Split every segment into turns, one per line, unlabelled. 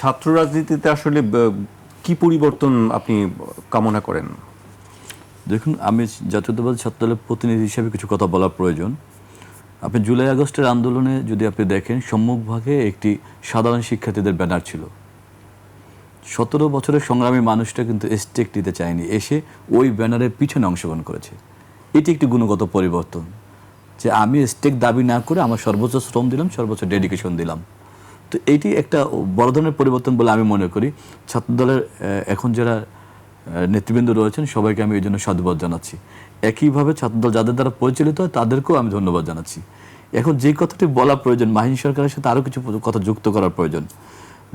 ছাত্র রাজনীতিতে আসলে কি পরিবর্তন আপনি কামনা করেন?
দেখুন, আমি জাতীয়তাবাদী ছাত্রদলের প্রতিনিধি হিসেবে কিছু কথা বলা প্রয়োজন। আপনি জুলাই আগস্টের আন্দোলনে যদি আপনি দেখেন সম্মুখভাগে একটি সাধারণ শিক্ষার্থীদের ব্যানার ছিল। সতেরো বছরের সংগ্রামী মানুষটা কিন্তু স্টেক নিতে চায়নি, এসে ওই ব্যানারের পিছনে অংশগ্রহণ করেছে। এটি একটি গুণগত পরিবর্তন, যে আমি স্টেক দাবি না করে আমার সর্বোচ্চ শ্রম দিলাম, সর্বোচ্চ ডেডিকেশন দিলাম। তো এটি একটা বড় ধরনের পরিবর্তন বলে আমি মনে করি। ছাত্রদলের এখন যারা নেতৃবৃন্দ রয়েছেন, সবাইকে আমি এই জন্য সাধুবাদ জানাচ্ছি। একইভাবে ছাত্রদল যাদের দ্বারা পরিচালিত হয়, তাদেরকেও আমি ধন্যবাদ জানাচ্ছি। এখন যে কথাটি বলা প্রয়োজন, মাহিন সরকারের সাথে আরও কিছু কথা যুক্ত করার প্রয়োজন।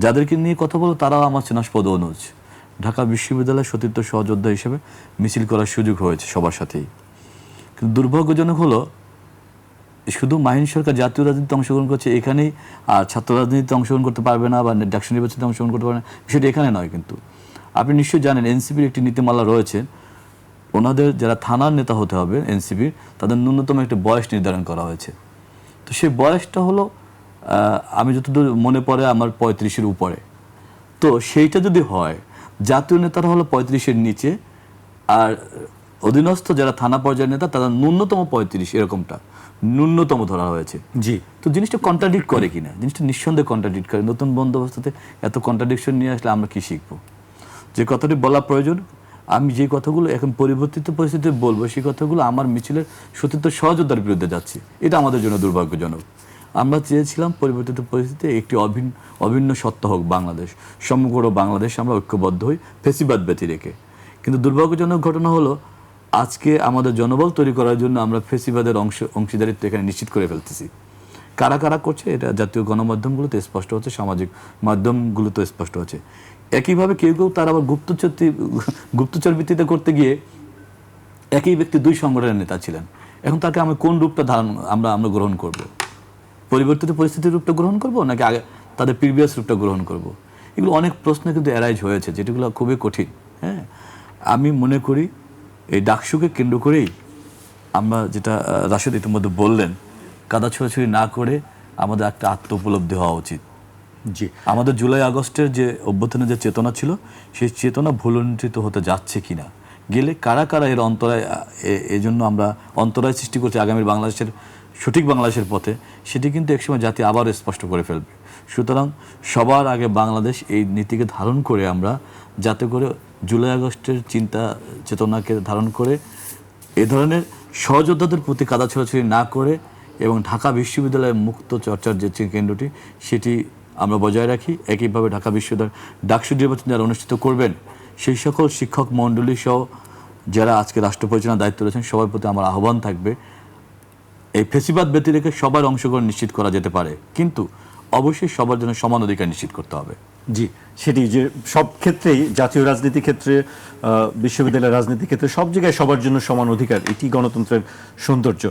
যাদেরকে নিয়ে কথা বলো তারাও আমার চেনাস্পদ অনুজ। ঢাকা বিশ্ববিদ্যালয়ের সতীর্থ সহযোদ্ধা হিসেবে মিছিল করার সুযোগ হয়েছে সবার সাথেই। কিন্তু দুর্ভাগ্যজনক হলো শুধু মাহিন সরকার জাতীয় রাজনীতিতে অংশগ্রহণ করছে এখানেই আর ছাত্র রাজনীতিতে অংশগ্রহণ করতে পারবে না, বা ডাকসু নির্বাচনে অংশগ্রহণ করতে পারবে না, বিষয়টা এখানে নয় কিন্তু। আপনি নিশ্চয়ই জানেন, এনসিপির একটি নীতিমালা রয়েছে, ওনাদের যারা থানার নেতা হতে হবে, এনসিপির, তাদের ন্যূনতম একটা বয়স নির্ধারণ করা হয়েছে। তো সেই বয়সটা হলো আমি যতদূর মনে পড়ে, আমার পঁয়ত্রিশের উপরে। তো সেইটা যদি হয়, জাতীয় নেতারা হলো পঁয়ত্রিশের নিচে, আর অধীনস্থ যারা থানা পর্যায়ের নেতা, তারা ন্যূনতম পঁয়ত্রিশ, এরকমটা। ন্যূনতম ধরা হয়েছে।
জি।
তো জিনিসটা কন্ট্রাডিক্ট করে কিনা? জিনিসটা নিঃসন্দেহে কন্ট্রাডিক্ট করে। নতুন বন্দোবস্ততে এত কন্ট্রাডিকশন নিয়ে আসলে আমরা কি শিখব? যে কথাটি বলা প্রয়োজন। আমি যে কথাগুলো এখন পরিবর্তিত পরিস্থিতিতে বলব সেই কথাগুলো আমার মিছিলের সতীর্থ সহযোদ্ধার বিরুদ্ধে যাচ্ছে। এটা আমাদের জন্য দুর্ভাগ্যজনক। আমরা চেয়েছিলাম পরিবর্তিত পরিস্থিতিতে একটি অভিন্ন অভিন্ন সত্য হোক বাংলাদেশ। সমগ্র বাংলাদেশ আমরা ঐক্যবদ্ধ হই ফেসিবাদ ব্যতি রেখে। কিন্তু দুর্ভাগ্যজনক ঘটনা হলো আজকে আমাদের জনবল তৈরি করার জন্য আমরা ফেসিবাদের অংশ, অংশীদারিত্ব এখানে নিশ্চিত করে ফেলতেছি। কারা কারা করছে? এটা জাতীয় গণমাধ্যমগুলোতে স্পষ্ট হচ্ছে, সামাজিক মাধ্যমগুলোতে স্পষ্ট হচ্ছে। একইভাবে কেউ কেউ তার আবার গুপ্তচর গুপ্তচর ভিত্তিতে করতে গিয়ে একই ব্যক্তি দুই সংগঠনের নেতা ছিলেন। এখন তাকে আমি কোন রূপটা ধারণ, আমরা আমরা গ্রহণ করব? পরিবর্তিত পরিস্থিতির রূপটা গ্রহণ করব, নাকি আগে তাদের প্রিভিয়াস রূপটা গ্রহণ করব? এগুলো অনেক প্রশ্ন কিন্তু অ্যারাইজ হয়েছে যেটিগুলো খুবই কঠিন হ্যাঁ? আমি মনে করি এই ডাকসুকে কেন্দ্র করেই আমরা যেটা রাশেদ ইতিমধ্যে বললেন কাদা ছোড়াছুড়ি না করে আমাদের একটা আত্ম উপলব্ধি হওয়া উচিত।
জি।
আমাদের জুলাই আগস্টের যে অভ্যুত্থানের যে চেতনা ছিল সেই চেতনা ভুলুণ্ঠিত হতে যাচ্ছে কিনা গেলে কারা কারা এর অন্তরায় এই জন্য আমরা অন্তরায় সৃষ্টি করছি আগামীর বাংলাদেশের সঠিক বাংলাদেশের পথে সেটি কিন্তু একসময় জাতি আবার স্পষ্ট করে ফেলবে। সুতরাং সবার আগে বাংলাদেশ এই নীতিকে ধারণ করে আমরা, যাতে করে জুলাই আগস্টের চিন্তা চেতনাকে ধারণ করে এ ধরনের সহযোদ্ধাদের প্রতি কাদা ছোড়াছুড়ি না করে এবং ঢাকা বিশ্ববিদ্যালয়ের মুক্ত চর্চার যে কেন্দ্রটি, সেটি আমরা বজায় রাখি। একইভাবে ঢাকা বিশ্ববিদ্যালয় ডাকসু নির্বাচন যারা অনুষ্ঠিত করবেন, সেই সকল শিক্ষক মণ্ডলী সহ যারা আজকে রাষ্ট্র পরিচালনার দায়িত্ব রয়েছেন, সবার প্রতি আমার আহ্বান থাকবে, এই ফেসিবাদ রেখে সবার অংশগ্রহণ নিশ্চিত করা যেতে পারে। কিন্তু অবশ্যই সবার জন্য সমান অধিকার নিশ্চিত করতে হবে।
জি, সেটি যে সব ক্ষেত্রেই, জাতীয় রাজনীতি ক্ষেত্রে বিশ্ববিদ্যালয়ের রাজনীতি ক্ষেত্রে সব জায়গায় সবার জন্য সমান অধিকার, এটি গণতন্ত্রের সৌন্দর্য।